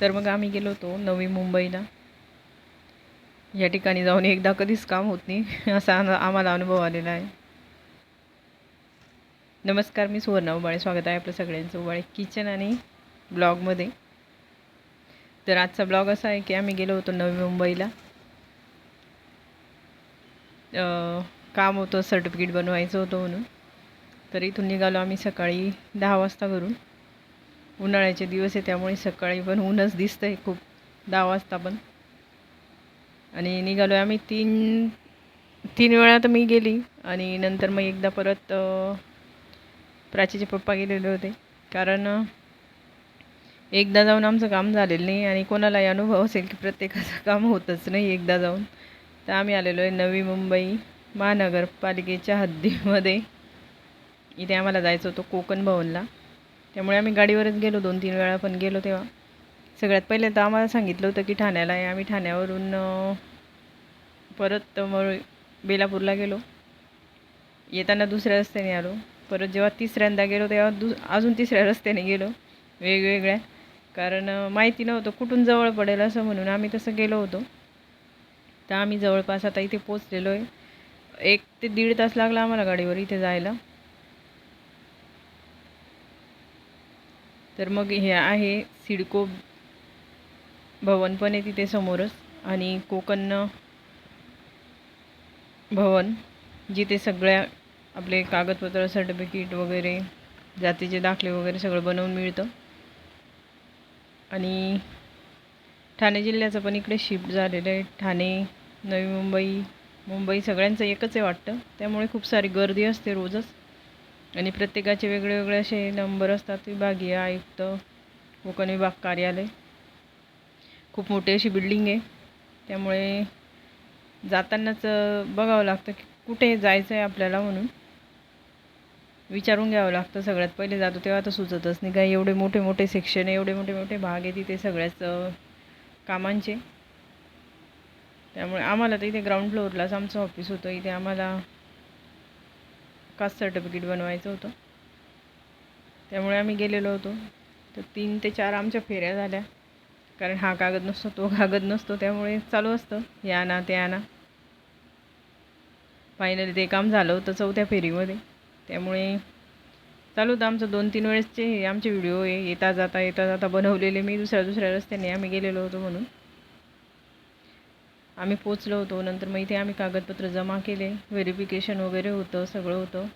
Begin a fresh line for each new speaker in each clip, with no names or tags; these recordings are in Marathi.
तर मग आम्ही गेलो होतो नवी मुंबईला. या ठिकाणी जाऊन एकदा कधीच काम होत नाही असा आम्हाला अनुभव आलेला आहे. नमस्कार मी सुवर्ण उबाळे. स्वागत आहे आपलं सगळ्यांचं उबाळे किचन आणि ब्लॉगमध्ये. तर आजचा ब्लॉग असा आहे की आम्ही गेलो होतो नवी मुंबईला. काम होतं सर्टिफिकेट बनवायचं होतं म्हणून. तर इथून निघालो आम्ही सकाळी दहा वाजता घरून. उन्हाळ्याचे दिवस आहे त्यामुळे सकाळी पण ऊनच दिसतं आहे खूप. दहा वाजता पण. आणि निघालो आहे आम्ही तीन तीन वेळा तर मी गेली. आणि नंतर मग एकदा परत प्राचीचे पप्पा गेलेले होते. कारण एकदा जाऊन आमचं काम झालेलं नाही आणि कोणालाही अनुभव असेल की प्रत्येकाचं काम होतच नाही एकदा जाऊन. तर आम्ही आलेलो आहे नवी मुंबई महानगरपालिकेच्या हद्दीमध्ये. इथे आम्हाला जायचं होतं कोकण भवनला. त्यामुळे आम्ही गाडीवरच गेलो दोन तीन वेळा पण गेलो तेव्हा. सगळ्यात पहिले तर आम्हाला सांगितलं होतं की ठाण्याला आहे आम्ही ठाण्यावरून परत मग बेलापूरला गेलो. येताना दुसऱ्या रस्त्याने आलो. परत जेव्हा तिसऱ्यांदा गेलो तेव्हा दु अजून तिसऱ्या रस्त्याने गेलो वेगवेगळ्या. कारण माहिती नव्हतं कुठून जवळ पडेल असं म्हणून आम्ही तसं गेलो होतो. तर आम्ही जवळपास आता इथे पोचलेलो आहे. एक ते दीड तास लागला आम्हाला गाडीवर इथे जायला. तर मग हे आहे सिडको भवन पण आहे तिथे समोरच. आणि कोकण भवन जिथे सगळ्या आपले कागदपत्र सर्टिफिकेट वगैरे जातीचे दाखले वगैरे सगळं बनवून मिळतं. आणि ठाणे जिल्ह्याचं पण इकडे शिफ्ट झालेलं आहे. ठाणे नवी मुंबई मुंबई सगळ्यांचं एकच आहे वाटतं. त्यामुळे खूप सारी गर्दी असते रोजच. आणि प्रत्येकाचे वेगळे वेगळे असे नंबर असतात. विभागीय आयुक्त कोकण विभाग कार्यालय. खूप मोठी अशी बिल्डिंग आहे. त्यामुळे जातानाच बघावं लागतं की कुठे जायचं आहे आपल्याला म्हणून. विचारून घ्यावं लागतं सगळ्यात पहिले जातो तेव्हा तर सुचतच नाही. काय एवढे मोठे मोठे सेक्शन आहे एवढे मोठे मोठे भाग आहे तिथे सगळ्याच कामांचे. त्यामुळे आम्हाला तर इथे ग्राउंड फ्लोअरलाच आमचं ऑफिस होतं. इथे आम्हाला कास्ट सर्टिफिकेट बनवायचं होतं. त्यामुळे आम्ही गेलेलो होतो. तर तीन ते चार आमच्या फेऱ्या झाल्या. कारण हा कागद नसतो तो कागद नसतो. त्यामुळे चालू असतं हे आणा ते आणा फायनली ते काम झालं होतं चौथ्या फेरीमध्ये. त्यामुळे चालू होतं आमचं दोन तीन वेळेसचे हे आमचे व्हिडिओ येता जाता येता जाता बनवलेले. मी दुसऱ्या दुसऱ्या रस्त्याने आम्ही गेलेलो होतो म्हणून. आम्ही पोचलो होतो. नंतर मग इथे आम्ही कागदपत्र जमा केले. व्हेरिफिकेशन वगैरे होतं सगळं होतं.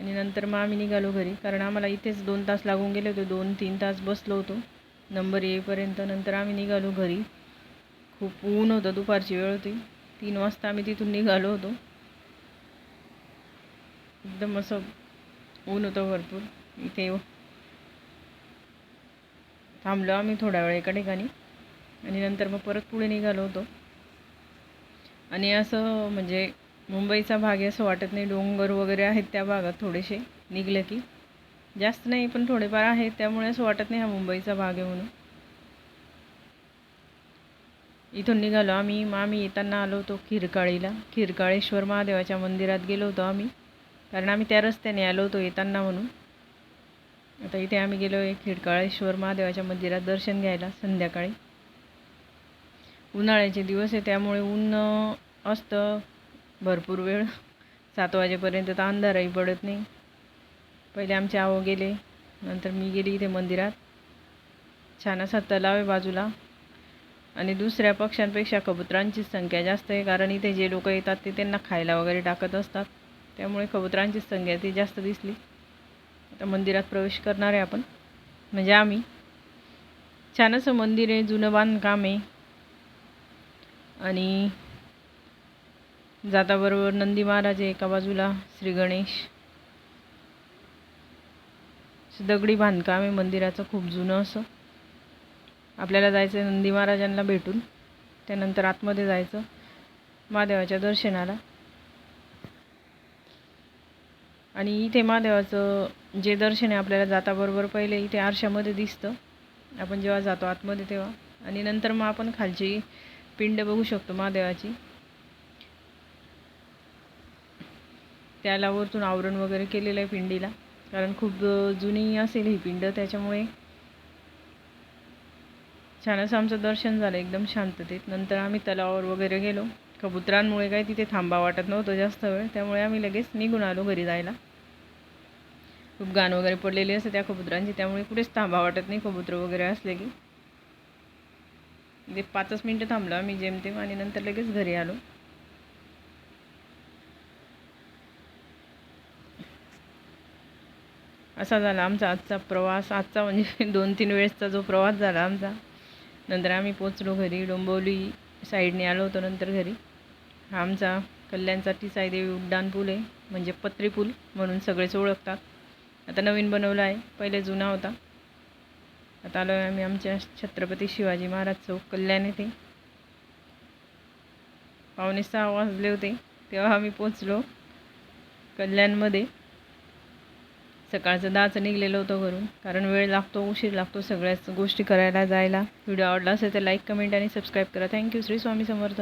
आणि नंतर मग आम्ही निघालो घरी. कारण आम्हाला इथेच दोन तास लागून गेले होते. दोन तीन तास बसलो होतो. नंबर येईपर्यंत नंतर आम्ही निघालो घरी. खूप ऊन होतं. दुपारची वेळ होती. तीन वाजता आम्ही तिथून निघालो होतो. एकदम असं ऊन होतं भरपूर. इथे थांबलो आम्ही थोड्या वेळ एका ठिकाणी. आणि नंतर मग परत पुढे निघालो होतो. आणि असं म्हणजे मुंबईचा भाग आहे असं वाटत नाही. डोंगर वगैरे आहेत त्या भागात थोडेसे. निघले की. जास्त नाही पण थोडेफार आहेत. त्यामुळे असं वाटत नाही हा मुंबईचा भाग आहे म्हणून. इथून निघालो आम्ही. मग आम्ही येताना आलो होतो खिरकाळीला. खिरकाळेश्वर महादेवाच्या मंदिरात गेलो होतो आम्ही. कारण आम्ही त्या रस्त्याने आलो होतो येताना म्हणून. आता इथे आम्ही गेलो आहे खिरकाळेश्वर महादेवाच्या मंदिरात दर्शन घ्यायला संध्याकाळी. उन्हाळ्याचे दिवस आहे त्यामुळे ऊन असतं भरपूर वेळ. सात वाजेपर्यंत तर अंधारही पडत नाही. पहिले आमचे आवो गेले नंतर मी गेली इथे मंदिरात. छान असा तलाव आहे बाजूला. आणि दुसऱ्या पक्ष्यांपेक्षा कबुतरांची संख्या जास्त आहे कारण इथे जे लोक येतात ते त्यांना खायला वगैरे टाकत असतात. त्यामुळे कबुतरांची संख्या ती जास्त दिसली. आता मंदिरात प्रवेश करणार आहे आपण. म्हणजे आम्ही. छान असं मंदिर आहे जुनं बांधकाम आहे. आणि जाताबरोबर नंदी महाराज आहे एका बाजूला श्री गणेश. दगडी बांधकाम आहे मंदिराचं खूप जुनं असं. आपल्याला जायचं आहे नंदी महाराजांना भेटून त्यानंतर आतमध्ये जायचं महादेवाच्या दर्शनाला. आणि इथे महादेवाचं जे दर्शन आहे आपल्याला जाताबरोबर पहिले इथे आरशामध्ये दिसतं. आपण जेव्हा जातो आतमध्ये तेव्हा. आणि नंतर मग आपण खालची पिंड बघू शकतो महादेवाची. त्याला वरतून आवरण वगैरे केलेलं आहे पिंडीला. कारण खूप जुनी असेल ही पिंड त्याच्यामुळे छान असं आमचं दर्शन झालं एकदम शांततेत. नंतर आम्ही तलावावर वगैरे गेलो. कबुतरांमुळे काय तिथे थांबा वाटत नव्हतं जास्त वेळ. त्यामुळे आम्ही लगेच निघून आलो घरी जायला. खूप गाण वगैरे पडलेली असते त्या कबुतरांची त्यामुळे कुठेच थांबा वाटत नाही कबूतर वगैरे असले की. ते पाचच मिनटं थांबलो आम्ही जेमतेम आणि नंतर लगेच घरी आलो. असा झाला आमचा आजचा प्रवास. आजचा म्हणजे दोन तीन वेळेसचा जो प्रवास झाला आमचा. नंतर आम्ही पोचलो घरी डोंबवली साईडने आलो होतो नंतर घरी. हा आमचा कल्याणचा साईदेवी उड्डाण पूल आहे म्हणजे पत्री पूल म्हणून सगळेच ओळखतात. आता नवीन बनवला आहे पहिले जुना होता. आता आलो आहे आम्ही आमच्या छत्रपती शिवाजी महाराज चौक कल्याण येथे. पावणे सहा वाजले होते तेव्हा आम्ही पोचलो कल्याणमध्ये. सकाळचं दहाचं निघलेलं होतं घरून. कारण वेळ लागतो उशीर लागतो सगळ्याच गोष्टी करायला जायला. व्हिडिओ आवडला असेल तर लाईक कमेंट आणि सबस्क्राईब करा. Thank you Shri Swami Samarth.